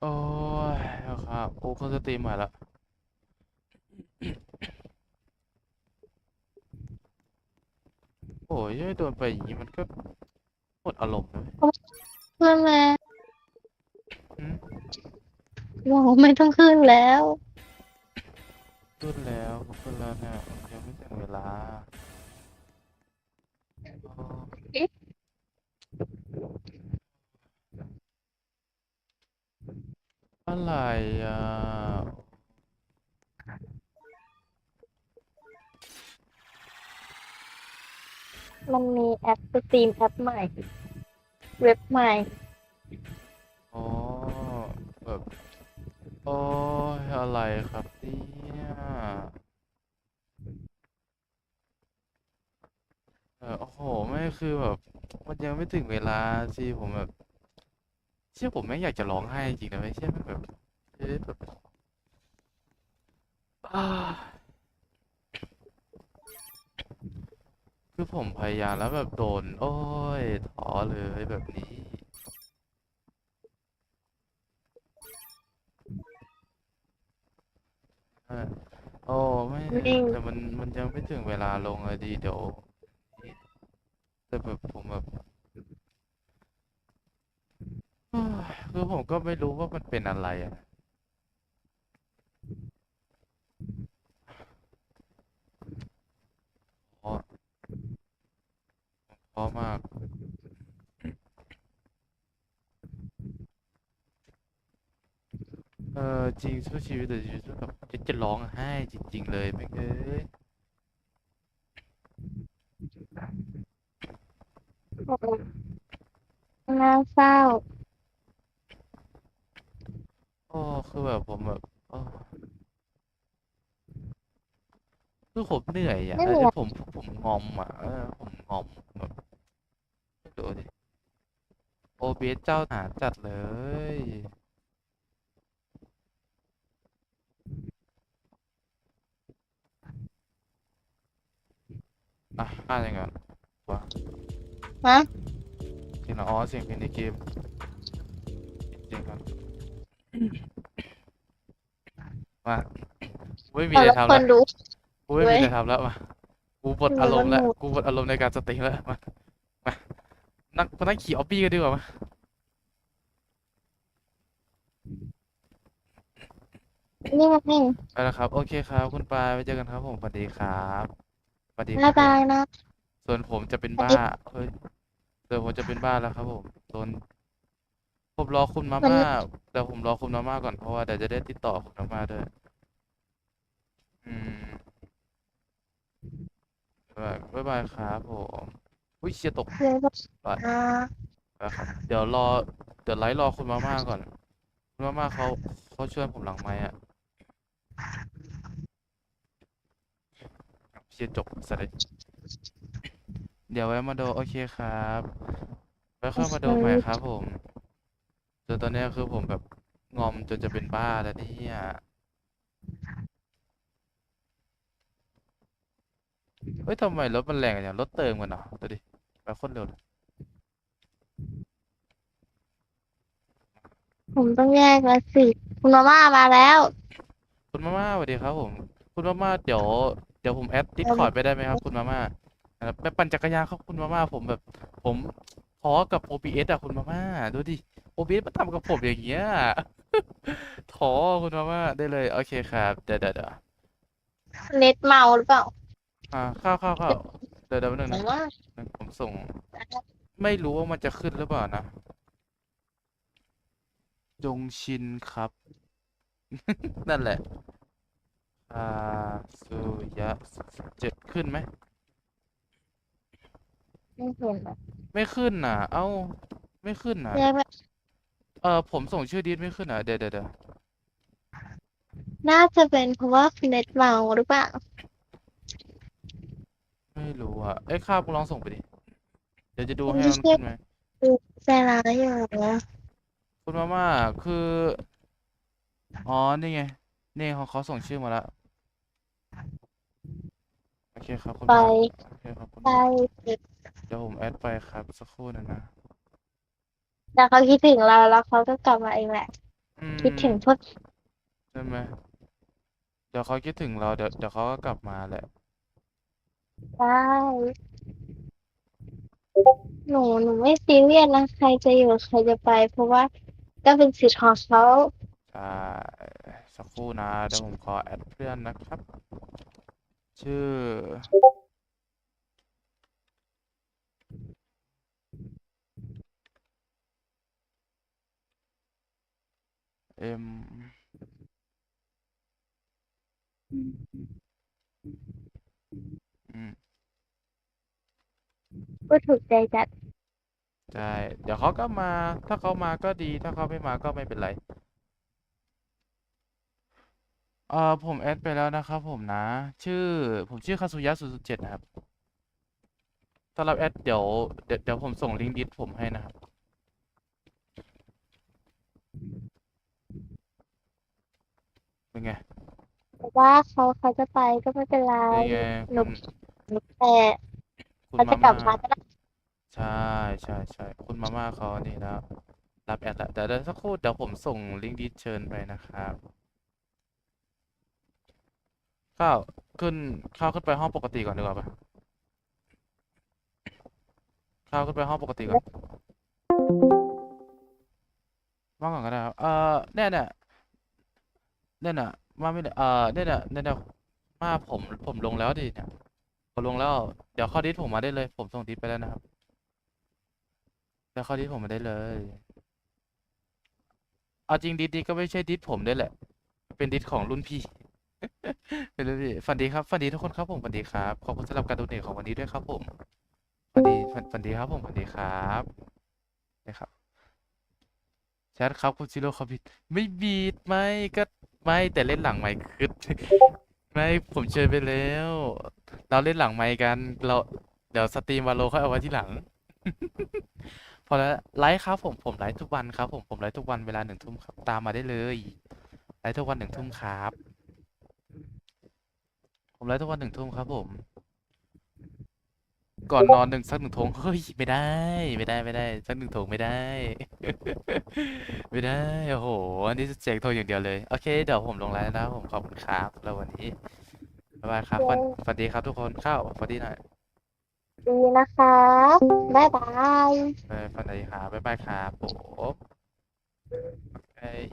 โอ้ยครับโอ้เครื่องสตรีมมาแล้วโอ้ยโดนไปอย่างนี้มันก็หมดอารมณ์เลยขึ้นแล้วอืมบอกไม่ต้องขึ้นแล้วขึ้นแล้วขึ้นแล้วเนี่ยยังไม่ถึงเวลา อ้อะไรอะมันมีแอปสตรีมแอปใหม่ เว็บใหม่ อ๋อแบบโอ้ยอะไรครับเนี่ยเออโอ้โหไม่คือแบบ มันยังไม่ถึงเวลาสิผมแบบเชื่อผมไม่อยากจะร้องไห้จริงนะไม่เชื่อมันแบบเอ๊ะแบบอ้าคือผมพยายามแล้วแบบโดน โอ้ยท้อเลยแบบนี้ออโอ้ไม่จริงแต่มันมันยังไม่ถึงเวลาลงเลยดีเดี๋ยวแต่แบบผมแบบ คือผมก็ไม่รู้ว่ามันเป็นอะไรอะเพราะเพราะมาก เออจริงสู้ชีวิตแต่ชีวิตแบบจะจะร้องไห้จริง ๆ เลยแม่งเอ้ยน่าเศร้า โอ้คือแบบผมแบบโอ้คือผมเหนื่อยอะไม่เอเหนื่ออยผมผมงอมอะเออผมงอมแบบดูดิโอเบสเจ้าหนาจัดเลย อะอ่านยังไงวะฮะ เสียงเหรออ๋อเสียงเพลงในเกม มาไม่มีเอาอะไรแล้วทำคแล้วนดู กูไม่มีเว้ยอะไรทำแล้วมากูหมดเอออารมณ์แล้วมันหมดกูหมดอารมณ์ในการสตรีมแล้วมามานั่งมานั่งขี่ออปปี้กันดีกว่ามานี่ไงไปแล้วครับ โอเคครับ คุณปายไว้เจอกันครับผมสวัสดีครับสวัสดีคบ๊ารัยบผมบายนะ ส่วนผมจะเป็นสวัสบ้าดีเฮ้ยส่วนผมจะเป็นบ้าแล้วครับผมโดน ผมรอคุณมามันม่าเดี๋ยวผมรอคุณมาม่าก่อนเพราะว่าเดี๋ยวจะได้ติดต่อคุณมาม่าด้วย อืมบ๊ายบายบ๊ายบายครับผมอุ้ยเชียตกเลยแบบไปอ่านะครับเดี๋ยวรอ เดี๋ยวไลฟ์รอคุณมาม่าก่อน คุณมาม่าเขาเขาช่วยผมหลังไมค์อะเชียจบสเลยเดี๋ยวไว้มาดูโอเคครับ ไว้ค่อยมาดูใหม่ครับผม จนตอนเนี้ยคือผมแบบงอมจนจะเป็นบ้าแล้วเนี่ยเฮ้ยทำไมรถมันแรงอย่างรถเติมกันเนาะดูดิไปโคตรเร็วเลยผมต้องแยกแล้วสิ คุณมาม่ามาแล้ว คุณมาม่าสวัสดีครับ ผม คุณมาม่าเดี๋ยวเดี๋ยวผมแอดดิสคอร์ดไปได้ไหมครับ คุณมาม่านะครับไปปั่นจักรยานครับคุณมาม่าผมแบบ ผม ท้อกับ OBS อะคุณมาม่าดูดิ OBS มาทำกับผมอย่างเงี้ยท้อคุณมาม่าได้เลยโอเคครับเดี๋ยวเดี๋ยวเดี๋ยวเน็ตเมาหรือเปล่าอ่าเข้าเข้าเข้าเดี๋ยวเดี๋ยวแป๊บนึงผนะมว่าผมส่ง ไม่รู้ว่ามันจะขึ้นหรือเปล่านะจงชินครับ นั่นแหละอาสุยะเจ็ดขึ้นไหมไม่เห็นอะ ไม่ขึ้นน่ะ เอ้า ไม่ขึ้นน่ะแยกไม่เออผมส่งชื่อดีดไม่ขึ้นอะ เดี๋ยวเดี๋ยวเดี๋ยวน่าจะเป็นเพราะว่าเน็ตเมาหรือเปล่า ไม่รู้อะ เอ้ยข้าวกูลองส่งไปดิ เดี๋ยวจะดูผมให้จะมันเช็คขึ้นไหม ใจร้ายอยู่นะคุณมาม่าคือ อ๋อ นี่ไง นี่เขาเขาส่งชื่อมาแล้วโอเคครับคุณไปมาโอเคครับคุณไปมาเด็กเดี๋ยวผมแอดไปครับ สักครู่หนึงนะแต่เขาคิดถึงเราแล้วเขาก็กลับมาเองแหละออืมคิดถึงพวกใช่ไหมเดี๋ยวเขาคิดถึงเราเดี๋ยวเดี๋ยวเขาก็กลับมาแหละ ได้หนูหนูไม่ซีเรียสนะใครจะอยู่ใครจะไป เพราะว่าก็เป็นสิทธิ์ของเขาใช่สักครู่นะเดี๋ยวผมขอแอดเพื่อนนะครับ ชื่อ เอ็มอืมพูดถูกใจจัด ใช่ เดี๋ยวเขาก็มา ถ้าเขามาก็ดี ถ้าเขาไม่มาก็ไม่เป็นไร เอ่อ ผมแอดไปแล้วนะครับผมนะ ชื่อ ผมชื่อคาสุยะศูนย์เจ็ดนะครับสำหรับแอดเดี๋ยวเดี๋ยว เดี๋ยวผมส่งลิงก์ดิสผมให้นะครับ เป็นไงแต่ว่าเขาเขาจะไปก็ไม่เป็นไรนี่ไงหนูคุณหนูแต่คุณเขาจะมากลับม่ามาก็ได้ใช่ใช่ใช่คุณมาม่าเขานี่แล้วรับแอดแล้วแต่เดี๋ยวสักครู่เดี๋ยวผมส่งลิงก์ดิสเชิญไปนะครับข้าวขึ้นข้าวขึ้นไปห้องปกติก่อนดีกว่าปะข้าวขึ้นไปห้องปกติก่อนว่างก่อนก็ได้ครับเออเนี่ยเนี่ย เนี่ยน่ะมาไม่ได้เออเนี่ยเนี่ยเนี่ยเนี่ยมาผมผมลงแล้วดิเนี่ยผมลงแล้ว เดี๋ยวเข้าดิสผมมาได้เลย ผมส่งดิสไปแล้วนะครับเดี๋ยวเข้าดิสผมมาได้เลย เอาจริงดิสนี้ก็ไม่ใช่ดิสผมด้วยแหละ เป็นดิสของรุ่นพี่เป็นรุ่นพี่ฝันดีครับฝันดีทุกคนครับผมฝันดีครับขอบคุณสำหรับการดูเนทของวันนี้ด้วยครับผมฝันดีฝันดีครับผมฝันดีครับนะครับแชทครับคุณซิโร่เขาบิดไม่บีดไหมก็ ไม่แต่เล่นหลังไมค์คือไม่ผมเชิญไปแล้ว เราเล่นหลังไมค์กัน เราเดี๋ยวสตรีมวาโลค่อยเอาไว้ที่หลัง พอแล้วไลฟ์ครับผมผมไลฟ์ทุกวันครับ ผมผมไลฟ์ทุกวันเวลาหนึ่งทุ่มครับตามมาได้เลยไลฟ์ทุกวันหนึ่งทุ่มครับ ผมไลฟ์ทุกวันหนึ่งทุ่มครับผม ก่อนนอนหนึ่งสักหนึ่งทงเฮ้ยไม่ได้ ไม่ได้ไม่ได้สักหนึ่งทงไม่ได้ ไม่ได้โอ้โหอันนี้เสียงโทรอย่างเดียวเลยโอเคเดี๋ยวผมลงไลฟ์แล้วผมขอบคุณครับแล้ววันนี้บ๊ายบายครับฝันฝันดีครับทุกคนเข้าฝันดีหน่อยดีนะครับบ๊ายบายเออฝันดีครับบ๊ายบายครับผมโอเค